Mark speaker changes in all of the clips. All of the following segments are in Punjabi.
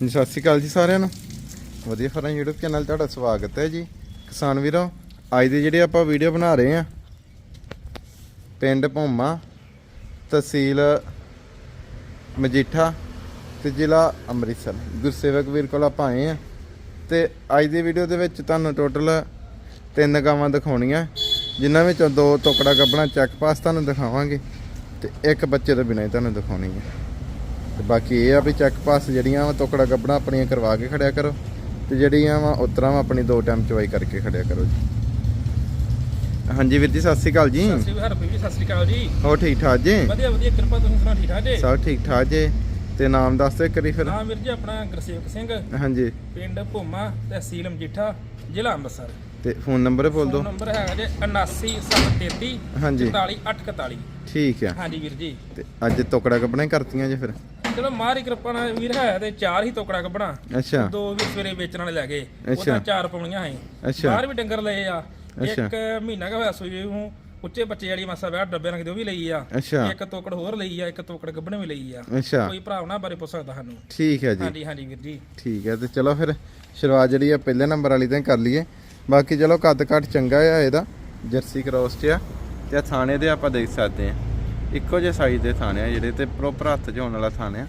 Speaker 1: ਜੀ ਸਤਿ ਸ਼੍ਰੀ ਅਕਾਲ ਜੀ ਸਾਰਿਆਂ ਨੂੰ। ਵਧੀਆ ਫਰਾਂ YouTube ਚੈਨਲ ਤੁਹਾਡਾ ਸਵਾਗਤ ਹੈ ਜੀ। ਕਿਸਾਨ ਵੀਰੋ, ਅੱਜ ਦੀ ਜਿਹੜੀ ਆਪਾਂ ਵੀਡੀਓ ਬਣਾ ਰਹੇ ਆ ਪਿੰਡ ਭੋਮਾ, ਤਹਿਸੀਲ ਮਜੀਠਾ ਤੇ ਜ਼ਿਲ੍ਹਾ ਅੰਮ੍ਰਿਤਸਰ। ਗੁਰਸੇਵਕ ਵੀਰ ਕੋਲ ਆਪਾਂ ਆਏ ਆ ਤੇ ਅੱਜ ਦੀ ਵੀਡੀਓ ਦੇ ਵਿੱਚ ਤੁਹਾਨੂੰ ਟੋਟਲ ਤਿੰਨ ਗਾਵਾਂ ਦਿਖਾਉਣੀਆਂ, ਜਿਨ੍ਹਾਂ ਵਿੱਚੋਂ ਦੋ ਟੋਕੜਾ ਗੱਬਣਾ ਚੈੱਕ ਪਾਸ ਤੁਹਾਨੂੰ ਦਿਖਾਵਾਂਗੇ ਤੇ ਇੱਕ ਬੱਚੇ ਤੋਂ ਬਿਨਾਂ ਹੀ ਤੁਹਾਨੂੰ ਦਿਖਾਉਣੀ ਹੈ। ਤੇ ਬਾਕੀ ਇਹ ਆ ਵੀ ਚੈੱਕ ਪਾਸ ਜਿਹੜੀਆਂ ਵਾ ਤੋਕੜਾ ਗੱਬਣਾ ਆਪਣੀਆਂ ਕਰਵਾ ਕੇ ਖੜਿਆ ਕਰੋ। ਤੇ ਜਿਹੜੀਆਂ ਵਾ ਉਤਰਾਂ ਵਾ ਆਪਣੀ ਦੋ ਟਾਈਮ ਚਵਾਈ ਕਰਕੇ ਖੜਿਆ ਕਰੋ ਜੀ। ਹਾਂਜੀ ਵੀਰ ਜੀ ਸਤਿ ਸ਼੍ਰੀ ਅਕਾਲ ਜੀ।
Speaker 2: ਸਤਿ ਸ੍ਰੀ ਅਕਾਲ ਬੀਬੀ ਸਤਿ ਸ੍ਰੀ ਅਕਾਲ ਜੀ।
Speaker 1: ਹੋ ਠੀਕ ਠਾਕ ਜੀ?
Speaker 2: ਵਧੀਆ ਵਧੀਆ ਕਿਰਪਾ ਤੁਸੀਂ ਸੁਣਾ ਠੀਕ ਠਾਕ ਜੀ?
Speaker 1: ਸਭ ਠੀਕ ਠਾਕ ਜੀ। ਤੇ ਨਾਮ ਦੱਸ ਦਿਓ ਕਰੀ ਫਿਰ।
Speaker 2: ਨਾਮ ਵੀਰ ਜੀ ਆਪਣਾ ਗੁਰਸੇਵਕ ਸਿੰਘ।
Speaker 1: ਹਾਂਜੀ।
Speaker 2: ਪਿੰਡ ਭੋਮਾ ਤਹਿਸੀਲ ਮਜੀਠਾ ਜ਼ਿਲ੍ਹਾ ਅੰਮ੍ਰਿਤਸਰ।
Speaker 1: ਤੇ ਫੋਨ ਨੰਬਰ ਬੋਲ
Speaker 2: ਫੋਨ
Speaker 1: ਦਿਓ
Speaker 2: ਨੰਬਰ ਹੈਗਾ ਜੀ 79733
Speaker 1: ਹਾਂਜੀ।
Speaker 2: 44841
Speaker 1: ਠੀਕ ਆ।
Speaker 2: ਹਾਂਜੀ ਵੀਰ ਜੀ।
Speaker 1: ਤੇ ਅੱਜ ਤੋਕੜਾ ਗੱਬਣਾ ਹੀ ਕਰਤੀਆਂ ਜੀ ਫਿਰ।
Speaker 2: ਚਲੋ ਮਾਰੀ ਕਿਰਪਾ ਨਾਲ ਵੀਰ ਹੈ ਤੇ ਚਾਰ ਹੀ ਟੋਕੜਾ ਕੱਢਣਾ
Speaker 1: ਅੱਛਾ।
Speaker 2: ਦੋ ਵੀ ਸਵੇਰੇ ਵੇਚਣ ਵਾਲੇ ਲੈ ਗਏ। ਉਹਦਾ ਚਾਰ ਪਾਉਣੀਆਂ ਹੈ
Speaker 1: ਅੱਛਾ।
Speaker 2: ਬਾਹਰ ਵੀ ਡੰਗਰ ਲਏ ਆ। ਇੱਕ ਮਹੀਨਾ ਕਾ ਹੋਇਆ ਸੂਈ ਨੂੰ ਉੱਚੇ ਬੱਚੇ ਵਾਲੀ ਮਾਸਾ ਵਿਆਹ ਡੱਬੇ ਰੰਗ ਦੇ ਉਹ ਵੀ ਲਈ ਆ। ਇੱਕ ਤੋਕੜ ਹੋਰ ਲਈ ਆ ਇੱਕ ਤੋਕੜ ਗੱਭਣ ਵੀ ਲਈ ਆ।
Speaker 1: ਅੱਛਾ।
Speaker 2: ਕੋਈ ਭਰਾ ਉਹਨਾਂ ਬਾਰੇ ਪੁੱਛ ਸਕਦਾ ਸਾਨੂੰ।
Speaker 1: ਠੀਕ ਹੈ ਜੀ।
Speaker 2: ਹਾਂਜੀ ਹਾਂਜੀ ਵੀਰ ਜੀ।
Speaker 1: ਠੀਕ ਹੈ ਤੇ ਚਲੋ ਫਿਰ ਸ਼ੁਰੂਆਤ ਜਿਹੜੀ ਆ ਪਹਿਲੇ ਨੰਬਰ ਵਾਲੀ ਤੋਂ ਕਰ ਲਈਏ। ਬਾਕੀ ਚਲੋ ਕੱਦ ਕੱਟ ਚੰਗਾ ਆ ਇਹਦਾ। ਜਰਸੀ ਕ੍ਰੋਸ 'ਚ ਆ। ਤੇ ਥਾਣੇ ਦੇ ਆਪਾਂ ਦੇਖ ਸਕਦੇ ਆ। ਇੱਕੋ ਜਿਹੇ ਸਾਈਜ਼ ਦੇ ਥਾਣੇ ਆ ਜਿਹੜੇ ਤੇ ਪ੍ਰੋਪਰ ਹੱਥ 'ਚ ਹੋਣ ਵਾਲਾ ਥਾਣੇ ਆ।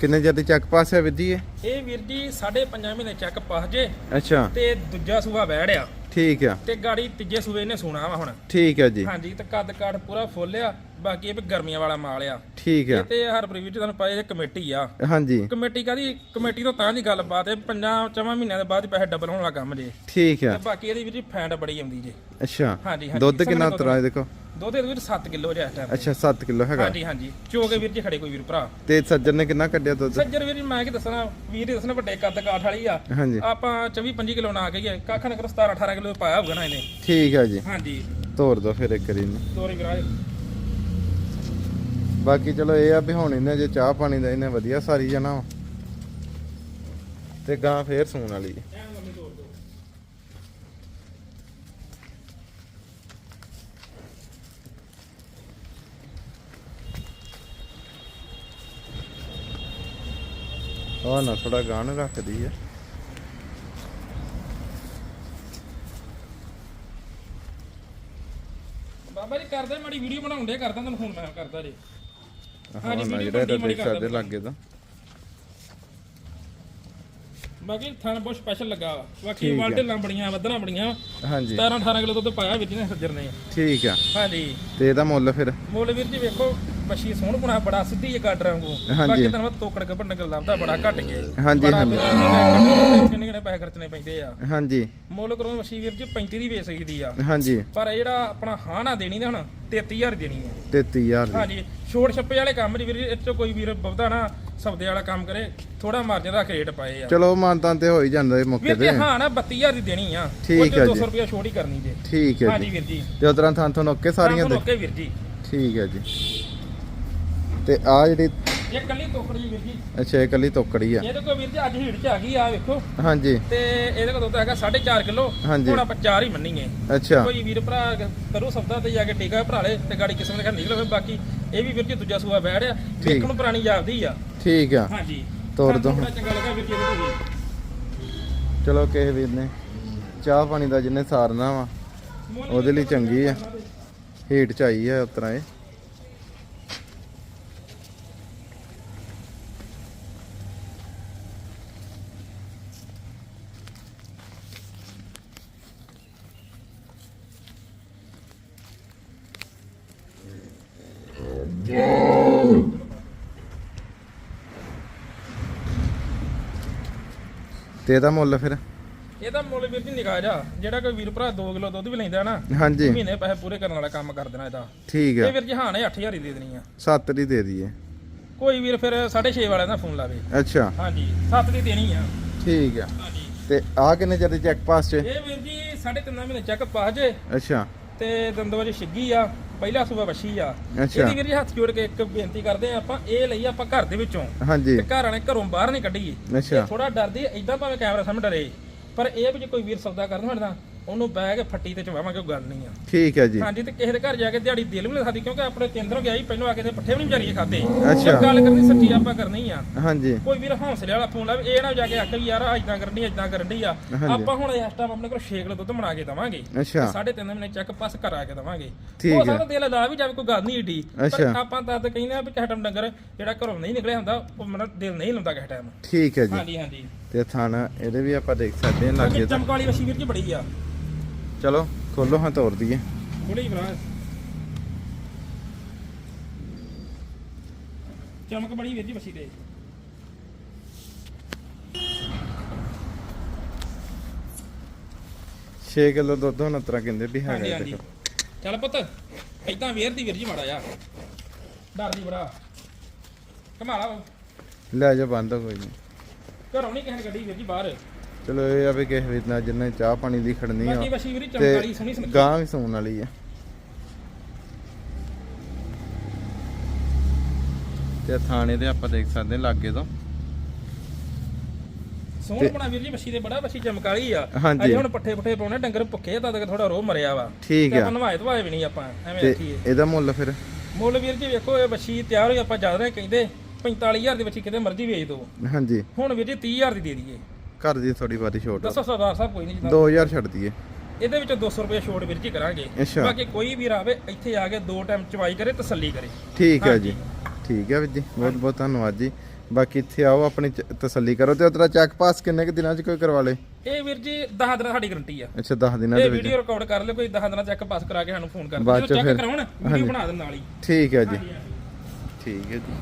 Speaker 1: ਕਿੰਨੇ ਜਦ ਚੱਕ ਪਾਸ ਹੈ ਵਿਧੀ ਇਹ?
Speaker 2: ਇਹ ਵੀਰ ਜੀ ਸਾਢੇ ਪੰਜਾਂ ਮਹੀਨੇ ਚੱਕ ਪਾਸ ਜੇ।
Speaker 1: ਅੱਛਾ।
Speaker 2: ਤੇ ਦੂਜਾ ਸੂਆ ਵਹਿੜਿਆ
Speaker 1: ਠੀਕ ਆ।
Speaker 2: ਤੇ ਗਾੜੀ ਤੀਜੇ ਸੂਏ ਨੇ ਸੋਣਾ ਵਾ ਹੁਣ।
Speaker 1: ਠੀਕ ਹੈ ਜੀ।
Speaker 2: ਹਾਂਜੀ ਤੇ ਕੱਦ ਕਾਠ ਪੂਰਾ ਫੁੱਲ ਆ ਬਾਕੀ ਇਹ ਵੀ ਗਰਮੀਆਂ ਵਾਲਾ ਮਾਲ ਆ।
Speaker 1: ਠੀਕ ਆ।
Speaker 2: ਤੇ ਹਰਪ੍ਰੀਤ ਜੀ ਤੁਹਾਨੂੰ ਪਤਾ ਇਹ ਕਮੇਟੀ ਆ।
Speaker 1: ਹਾਂਜੀ।
Speaker 2: ਕਮੇਟੀ ਕਾਦੀ ਕਮੇਟੀ ਤੋਂ ਤਾਂ ਦੀ ਗੱਲਬਾਤ ਹੈ ਪੰਜਾਂ ਚਵਾਂ ਮਹੀਨਿਆਂ ਦੇ ਬਾਅਦ ਹੀ ਪੈਸੇ ਡਬਲ ਹੋਣ ਵਾਲਾ ਕੰਮ ਜੇ।
Speaker 1: ਠੀਕ ਆ।
Speaker 2: ਤੇ ਬਾਕੀ ਇਹਦੀ ਜੀ ਫੈਂਡ ਬੜੀ ਆਉਂਦੀ ਜੇ।
Speaker 1: ਅੱਛਾ।
Speaker 2: ਹਾਂਜੀ ਹਾਂਜੀ।
Speaker 1: ਦੁੱਧ ਕਿੰਨਾ ਉਤਰਾ ਦੇਖੋ
Speaker 2: ਦੁੱਧ ਇਹਦੇ ਵੀਰ 7 ਕਿਲੋ ਜਿਹਾ ਟਾਈਮ
Speaker 1: ਅੱਛਾ 7 ਕਿਲੋ ਹੈਗਾ।
Speaker 2: ਹਾਂਜੀ ਹਾਂਜੀ। ਚੋਗੇ ਵੀਰ ਜੀ ਖੜੇ ਕੋਈ ਵੀਰ ਭਰਾ।
Speaker 1: ਤੇ ਸੱਜਣ ਨੇ ਕਿੰਨਾ ਕੱਢਿਆ ਦੁੱਧ?
Speaker 2: ਸੱਜਰ ਵੀਰ ਜੀ ਮੈਂ ਕੀ ਦੱਸਣਾ ਵੀਰ ਹੀ ਦੱਸਣਾ ਵੱਡੇ ਕੱਦ ਕਾਠ ਵਾਲੀ ਆ।
Speaker 1: ਹਾਂਜੀ।
Speaker 2: ਆਪਾਂ 24 25 ਕਿਲੋ ਨਾ ਹੈ ਕੱਖ ਨਾ ਕਰੋ 17 18 ਕਿਲੋ ਪਾਇਆ ਹੋਊਗਾ ਨਾ ਇਹਨੇ।
Speaker 1: ਠੀਕ ਆ ਜੀ।
Speaker 2: ਹਾਂਜੀ।
Speaker 1: ਤੋਰ ਦੋ ਫਿਰ ਇੱਕ ਵਾਰੀ ਨੂੰ
Speaker 2: ਵਿਰਾਜ
Speaker 1: ਬਾਕੀ ਚਲੋ ਇਹ ਆ ਵੀ ਹੁਣ ਇਹਨੇ ਜੇ ਚਾਹ ਪਾਣੀ ਦਾ ਇਹਨੇ ਵਧੀਆ ਸਾਰੀ ਜਾਣਾ। ਤੇ ਗਾਂ ਫੇਰ ਸੂਣ ਵਾਲੀ ਹੈ। ਉਹ ਨਾ ਥੋੜਾ ਗਾਣ ਰੱਖਦੀ ਹੈ
Speaker 2: ਬਾਬਾ ਜੀ ਕਰਦੇ ਮਾੜੀ ਵੀਡੀਓ ਬਣਾਉਂਦੇ ਕਰਦਾ ਤੁਹਾਨੂੰ ਫੋਨ ਮੈਂ ਕਰਦਾ ਜੀ।
Speaker 1: ਹਾਂ ਨਾ
Speaker 2: ਵੀਡੀਓ
Speaker 1: ਜਿਹੜਾ ਦੇਖ ਸਕਦੇ ਲੱਗੇ ਤਾਂ।
Speaker 2: ਬਾਕੀ ਥਣ ਬਹੁਤ ਸਪੈਸ਼ਲ ਲੱਗਾ ਵਾ। ਬਾਕੀ
Speaker 1: ਠੀਕ।
Speaker 2: ਵਾਲਟੇ ਬੜੀਆਂ ਵਧਣਾ ਬੜੀਆਂ
Speaker 1: ਹਾਂਜੀ।
Speaker 2: 17 18 ਕਿਲੋ ਦੁੱਧ ਪਾਇਆ ਵੀਰ ਜੀ ਨੇ ਸੱਜਰ ਨੇ
Speaker 1: ਠੀਕ ਆ।
Speaker 2: ਹਾਂਜੀ।
Speaker 1: ਤੇ ਇਹਦਾ ਮੁੱਲ ਫਿਰ?
Speaker 2: ਮੁੱਲ ਵੀਰ ਜੀ ਵੇਖੋ। ਮੱਛੀ ਸੋਹਣ ਪੁਣਾ ਬੜਾ ਸਿੱਧੀ ਜਿਹੀ ਗੱਡ ਵਾਂਗੂ।
Speaker 1: ਹਾਂਜੀ।
Speaker 2: ਬਾਕੀ ਤੁਹਾਨੂੰ ਪਤਾ ਤੋਕੜ ਗੱਭਣ ਨਗਰ ਲੱਭਦਾ ਬੜਾ ਘੱਟ ਗਿਆ
Speaker 1: ਹਾਂਜੀ, ਹਾਂਜੀ।
Speaker 2: ਕਿੰਨੇ ਕਿੰਨੇ ਪੈਸੇ ਖਰਚਣੇ ਪੈਂਦੇ ਆ।
Speaker 1: ਹਾਂਜੀ।
Speaker 2: ਮੁੱਲ ਕਰੋ ਮੱਛੀ ਵੀਰ ਜੀ 35 ਦੀ ਵੇਚ ਸਕਦੀ ਆ।
Speaker 1: ਹਾਂਜੀ।
Speaker 2: ਪਰ ਇਹ ਜਿਹੜਾ ਆਪਣਾ ਹਾਂ ਨਾ ਦੇਣੀ ਨਾ ਹੁਣ 33000 ਦੇਣੀ ਹੈ
Speaker 1: 33000 ਦੀ।
Speaker 2: ਹਾਂਜੀ ਛੋੜ ਛੱਪੇ ਵਾਲੇ ਕੰਮ ਜੀ ਵੀਰ ਜੀ, ਇਹ 'ਚੋਂ ਕੋਈ ਵੀਰ ਬਹੁਤਾ ਨਾ ਸੌਦੇ ਵਾਲਾ ਕੰਮ ਕਰੇ ਥੋੜਾ ਮਾਰਜਨ ਰੱਖ ਰੇਟ ਪਾਏ ਆ।
Speaker 1: ਚਲੋ ਮਾਨਤਾਂ ਤੇ ਹੋ ਹੀ ਜਾਂਦਾ ਇਹ ਮੌਕੇ ਤੇ।
Speaker 2: ਹਾਂ ਨਾ 32000 ਦੀ ਦੇਣੀ ਆ।
Speaker 1: ਠੀਕ ਹੈ
Speaker 2: 200
Speaker 1: ਜੀ।
Speaker 2: ਰੁਪਏ ਛੋੜ ਹੀ ਕਰਨੀ ਜੇ।
Speaker 1: ਠੀਕ ਹੈ
Speaker 2: ਹਾਂਜੀ
Speaker 1: ਜੀ।
Speaker 2: ਵੀਰ ਜੀ।
Speaker 1: ਤੇ ਉਤਰਾਂ ਥਾਂ ਤੋਂ ਨੋਕੇ ਸਾਰੀਆਂ ਦੇ।
Speaker 2: ਓਕੇ ਵੀਰ ਜੀ।
Speaker 1: ਠੀਕ ਹੈ ਜੀ। ਤੇ ਆ ਜਿਹੜੀ
Speaker 2: ਇਹ ਕੱਲੀ ਤੋਕੜੀ ਵੀਰ ਜੀ।
Speaker 1: ਅੱਛਾ ਇਹ ਕੱਲੀ ਤੋਕੜੀ ਆ।
Speaker 2: ਇਹਦੇ ਕੋਲ ਵੀਰ ਜੀ ਅੱਜ ਹੀੜ ਚ ਆ ਗਈ ਆ ਵੇਖੋ।
Speaker 1: ਹਾਂਜੀ।
Speaker 2: ਤੇ ਇਹਦੇ ਕੋਲ ਦੁੱਧ ਹੈਗਾ 4.5 ਕਿਲੋ।
Speaker 1: ਹਾਂਜੀ।
Speaker 2: ਹੁਣ ਆਪਾਂ 4 ਹੀ ਮੰਨੀਏ।
Speaker 1: ਅੱਛਾ।
Speaker 2: ਕੋਈ ਵੀਰ ਭਰਾ ਕਰੂ ਸਬਦਾ ਤੇ ਜਾ ਕੇ ਟੀਕਾ ਭਰਾ ਲੇ ਤੇ ਗਾੜੀ ਕਿਸਮ ਦੇ ਘਰ ਨਿਕਲ ਬਾਕੀ। ਇਹ ਵੀ ਵੀਰ ਜੀ ਦੂਜਾ ਸੂਆ ਬੈੜ ਆ ਵੇਖਣ ਨੂੰ ਪੁਰਾਣੀ ਜਾਪਦੀ ਆ।
Speaker 1: ਠੀਕ ਆ।
Speaker 2: ਹਾਂਜੀ।
Speaker 1: ਤੋੜ
Speaker 2: ਸਾਨੂੰ
Speaker 1: ਦੋ।
Speaker 2: ਬੜਾ ਚੰਗਾ ਲੱਗਾ ਵੀਰ ਜੀ ਇਹਦੇ ਤੋਂ ਵੀ।
Speaker 1: ਚਲੋ ਕਿਸੇ ਵੀਰ ਨੇ ਚਾਹ ਪਾਣੀ ਦਾ ਜਿਹਨੇ ਸਾਰਨਾ ਵਾ ਉਹਦੇ ਲਈ ਚੰਗੀ ਆ। ਹੀਟ ਚ ਆਈ ਆ ਉਤਰਾਂ ਇਹ। ਤੇ ਇਹਦਾ ਮੁੱਲ ਫਿਰ?
Speaker 2: ਇਹਦਾ ਮੁੱਲ ਵੀਰ ਜੀ ਨਿਕਾ ਜਾ ਜਿਹੜਾ ਕੋਈ ਵੀਰ ਭਰਾ 2 ਕਿਲੋ ਦੁੱਧ ਵੀ ਲੈਂਦਾ ਨਾ
Speaker 1: ਹਾਂਜੀ।
Speaker 2: ਮਹੀਨੇ ਪੈਸੇ ਪੂਰੇ ਕਰਨ ਵਾਲਾ ਕੰਮ ਕਰ ਦੇਣਾ ਇਹਦਾ।
Speaker 1: ਠੀਕ ਆ।
Speaker 2: ਵੀਰ ਜੀ ਹਾਂ ਨੇ 8000 ਹੀ ਦੇ ਦੇਣੀ ਆ।
Speaker 1: ਸੱਤ ਦੀ ਦੇ ਦਈਏ।
Speaker 2: ਕੋਈ ਵੀਰ ਫਿਰ 6.5 ਵਾਲਿਆਂ ਦਾ ਫੋਨ ਲਾਵੇ।
Speaker 1: ਅੱਛਾ।
Speaker 2: ਹਾਂਜੀ 7 ਦੀ ਦੇਣੀ ਆ।
Speaker 1: ਠੀਕ ਆ। ਤੇ ਆ ਕਿੰਨੇ ਚਿਰ ਦੀ ਚੈੱਕ ਪਾਸ ਚ?
Speaker 2: ਇਹ ਵੀਰ ਜੀ ਸਾਢੇ ਤਿੰਨਾਂ ਮਹੀਨੇ ਚੱਕ ਪਾ ਜੇ
Speaker 1: ਅੱਛਾ।
Speaker 2: ਤੇ ਦੰਦਵਾਜ ਛਿੱਗੀ ਆ। ਪਹਿਲਾ ਸੂਬਾ ਵੱਛੀ ਆ।
Speaker 1: ਅੱਛਾ।
Speaker 2: ਇਹਦੀ ਵੀਰ ਜੀ ਹੱਥ ਜੋੜ ਕੇ ਇੱਕ ਬੇਨਤੀ ਕਰਦੇ ਆ ਆਪਾਂ ਇਹ ਲਈ ਆਪਾਂ ਘਰ ਦੇ ਵਿੱਚੋਂ।
Speaker 1: ਹਾਂਜੀ।
Speaker 2: ਤੇ ਘਰ ਵਾਲੇ ਘਰੋਂ ਬਾਹਰ ਨਹੀਂ ਕੱਢੀ
Speaker 1: ਅੱਛਾ।
Speaker 2: ਥੋੜਾ ਡਰਦੀ ਐਦਾਂ ਭਾਵੇਂ ਕੈਮਰਾ ਸਾਹਮਣੇ ਡਰੇ। ਪਰ ਇਹ ਵੀ ਜੇ ਕੋਈ ਵੀਰ ਸੌਦਾ ਕਰਨ ਹਟਦਾ ਉਹਨੂੰ ਬਹਿ ਕੇ ਫੱਟੀ ਤੇ ਚਵਾਵਾਂਗੇ ਉਹ ਗੱਲ ਨਹੀਂ ਆ।
Speaker 1: ਠੀਕ ਹੈ ਜੀ।
Speaker 2: ਹਾਂਜੀ ਤੇ ਕਿਸੇ ਦੇ ਘਰ ਜਾ ਕੇ ਦਿਹਾੜੀ ਦਿਲ ਵੀ ਨਹੀਂ ਸਕਦੀ ਕਿਉਂਕਿ ਆਪਣੇ ਤਿੰਨ ਦਿਨੋਂ ਗਿਆ ਸੀ ਪਹਿਲਾਂ ਆ ਕੇ ਤੇ ਪੱਠੇ ਵੀ ਨਹੀਂ ਵਿਚਾਰੀਏ ਖਾਦੇ
Speaker 1: ਅੱਛਾ।
Speaker 2: ਗੱਲ ਕਰਨੀ ਸੱਚੀ ਆਪਾਂ ਕਰਨੀ ਆ।
Speaker 1: ਹਾਂਜੀ।
Speaker 2: ਕੋਈ ਵੀਰ ਹੌਸਲੇ ਵਾਲਾ ਫੋਨ ਲਾਵੇ ਇਹ ਨਾ ਜਾ ਕੇ ਆਖੇ ਵੀ ਯਾਰ ਇਦਾਂ ਕਰਨੀ ਇਦਾਂ ਕਰਨੀ ਆ। ਆਪਾਂ ਹੁਣ ਇਸ ਟਾਈਮ ਆਪਣੇ ਕੋਲ 6 ਕਿਲੋ ਦੁੱਧ ਬਣਾ ਕੇ ਦਵਾਂਗੇ।
Speaker 1: ਅੱਛਾ।
Speaker 2: ਸਾਢੇ ਤਿੰਨ ਮਹੀਨੇ ਚੈੱਕ ਪਾਸ ਕਰਾ ਕੇ ਦਵਾਂਗੇ।
Speaker 1: ਠੀਕ
Speaker 2: ਹੋ
Speaker 1: ਹੈ।
Speaker 2: ਸਕਦਾ ਦਿਲ ਲਾ ਵੀ ਜਾਵੇ ਕੋਈ ਗੱਲ ਨਹੀਂ ਏਡੀ। ਪਰ। ਆਪਾਂ ਤਾਂ ਤਾਂ ਕਹਿੰਦੇ ਆ ਵੀ ਕਿਸੇ ਟਾਈਮ ਡੰਗਰ ਜਿਹੜਾ ਘਰੋਂ ਨਹੀਂ ਨਿਕਲਿਆ ਹੁੰਦਾ ਉਹ ਮੇਰਾ ਦਿਲ ਨਹੀਂ ਲਾਉਂਦਾ ਕਿਸੇ ਟਾਈਮ
Speaker 1: ਠੀਕ ਹੈ ਜੀ।
Speaker 2: ਹਾਂਜੀ ਹਾਂਜੀ।
Speaker 1: ਤੇ ਥਾਣਾ ਇਹਦੇ ਵੀ ਆਪਾਂ ਦੇਖ ਸਕਦੇ ਹਾਂ ਲਾਗੇ ਤਾਂ।
Speaker 2: ਚਮਕਾਲੀ ਵਸ਼ੀ ਵੀਰ ਜੀ ਬੜੀ ਆ।
Speaker 1: ਚਲੋ ਖੋਲੋ ਹਾਂ ਤੋਰ ਦਈਏ।
Speaker 2: ਬੜੀ ਭਰਾ। ਚਮਕ ਬੜੀ ਵੀਰ ਜੀ ਦੇ
Speaker 1: ਛੇ ਕਿਲੋ ਦੁੱਧ ਹੁਣ ਉਤਰਾ ਕਹਿੰਦੇ ਵੀ
Speaker 2: ਹਾਂਜੀ
Speaker 1: ਹੈਗਾ
Speaker 2: ਹਾਂਜੀ।
Speaker 1: ਇਹਦੇ
Speaker 2: ਚੱਲ ਪੁੱਤ ਏਦਾਂ ਵੇਰ ਦੀ ਵੀਰ ਜੀ ਮਾੜਾ ਆ ਡਰਦੀ ਬੜਾ। ਕਮਾਲਾ।
Speaker 1: ਲੈ। ਜਾ ਬੰਦ ਕੋਈ ਨਹੀਂ
Speaker 2: ਘਰੋਂ ਨਹੀਂ ਕਿਸੇ ਨੇ ਗੱਡੀ ਵੀਰ ਜੀ ਬਾਹਰ।
Speaker 1: ਚਲੋ ਇਹ ਆ ਵੀ ਕਿਸੇ ਵੀ ਨਾਲ ਜਿੰਨੇ ਚਾਹ ਪਾਣੀ ਦੀ ਖੜਨੀ ਆ।
Speaker 2: ਬਾਕੀ ਵਸ਼ੀ ਵੀਰ ਜੀ ਚਮਕਾਲੀ ਸੁਣੀ ਸੁਣੀ
Speaker 1: ਗਾਂ ਵੀ ਸੌਣ ਵਾਲੀ ਆ। ਤੇ ਥਾਣੇ ਦੇ ਆਪਾਂ ਦੇਖ ਸਕਦੇ ਲਾਗੇ ਤੋਂ।
Speaker 2: ਸੋਹਣ ਬਣਾ ਵੀਰ ਜੀ ਵਸ਼ੀ ਦੇ ਬੜਾ ਵਸ਼ੀ ਚਮਕਾਲੀ ਆ। ਅਜੇ ਹੁਣ ਪੱਠੇ ਪੁੱਠੇ ਪਾਉਣੇ ਡੰਗਰ ਭੁੱਖੇ ਤਾਂ ਤੱਕ ਥੋੜਾ ਰੋਹ ਮਰਿਆ ਵਾ।
Speaker 1: ਠੀਕ ਆ।
Speaker 2: ਨਵਾਏ ਧਵਾਏ ਵੀ ਨਹੀਂ ਆਪਾਂ ਐਵੇਂ
Speaker 1: ਤੇ
Speaker 2: ਰੱਖੀਏ
Speaker 1: ਇਹਦਾ ਮੁੱਲ ਫਿਰ?
Speaker 2: ਮੁੱਲ ਵੀਰ ਜੀ ਵੇਖੋ ਇਹ ਵਸ਼ੀ ਤਿਆਰ ਹੋਈ ਆਪਾਂ ਜ਼ਿਆਦਾ ਨਹੀਂ ਕਹਿੰਦੇ। 45000 ਦੀ ਵਸ਼ੀ ਕਿਤੇ ਮਰਜ਼ੀ ਵੇਚ ਦੋ
Speaker 1: ਹਾਂਜੀ।
Speaker 2: ਹੁਣ ਵੀਰ ਜੀ 30000 ਦੀ ਦੇ ਦਈਏ।
Speaker 1: ਘਰ ਦੀ ਥੋੜੀ ਬਾਰੀ ਛੋਟ
Speaker 2: ਦੱਸੋ ਸਰਦਾਰ ਸਾਹਿਬ ਕੋਈ ਨਹੀਂ ਜਿੱਦਾਂ
Speaker 1: 2000 ਛੱਡ ਦਈਏ।
Speaker 2: ਇਹਦੇ ਵਿੱਚ 200 ਰੁਪਏ ਛੋਟ ਵੀਰ ਜੀ ਕਰਾਂਗੇ।
Speaker 1: ਅੱਛਾ।
Speaker 2: ਬਾਕੀ ਕੋਈ ਵੀਰ ਆਵੇ ਇੱਥੇ ਆ ਕੇ ਦੋ ਟਾਈਮ ਚਵਾਈ ਕਰੇ ਤਸੱਲੀ ਕਰੇ।
Speaker 1: ਠੀਕ ਹੈ। ਜੀ। ਠੀਕ ਹੈ ਵੀਰ ਜੀ। ਬਹੁਤ ਬਹੁਤ ਧੰਨਵਾਦ ਜੀ। ਬਾਕੀ ਇੱਥੇ ਆਓ ਆਪਣੀ ਚ- ਤਸੱਲੀ ਕਰੋ। ਤੇ ਉਤਰਾ ਚੈੱਕ ਪਾਸ ਕਿੰਨੇ ਕੁ ਦਿਨਾਂ ਚ ਕੋਈ ਕਰਵਾ ਲੇ?
Speaker 2: ਇਹ ਵੀਰ ਜੀ 10 ਦਿਨਾਂ ਸਾਡੀ ਗਾਰੰਟੀ ਆ।
Speaker 1: ਅੱਛਾ 10 ਦਿਨਾਂ ਦੇ
Speaker 2: ਇਹ
Speaker 1: ਵਿੱਚ।
Speaker 2: ਵੀਡੀਓ ਰਿਕਾਰਡ ਕਰ ਲਿਓ ਕੋਈ 10 ਦਿਨਾਂ ਚੈੱਕ ਪਾਸ ਕਰਾ ਕੇ ਸਾਨੂੰ ਫੋਨ ਕਰ
Speaker 1: ਬਾਅਦ
Speaker 2: ਦਿਓ
Speaker 1: ਚੋਂ
Speaker 2: ਚੈੱਕ
Speaker 1: ਫਿਰ-
Speaker 2: ਕਰਾਉਣ। ਵੀਡੀਓ ਬਣਾ ਦੇਣ ਨਾਲ ਹੀ।
Speaker 1: ਠੀਕ ਹੈ ਜੀ। ਠੀਕ ਹੈ ਜੀ।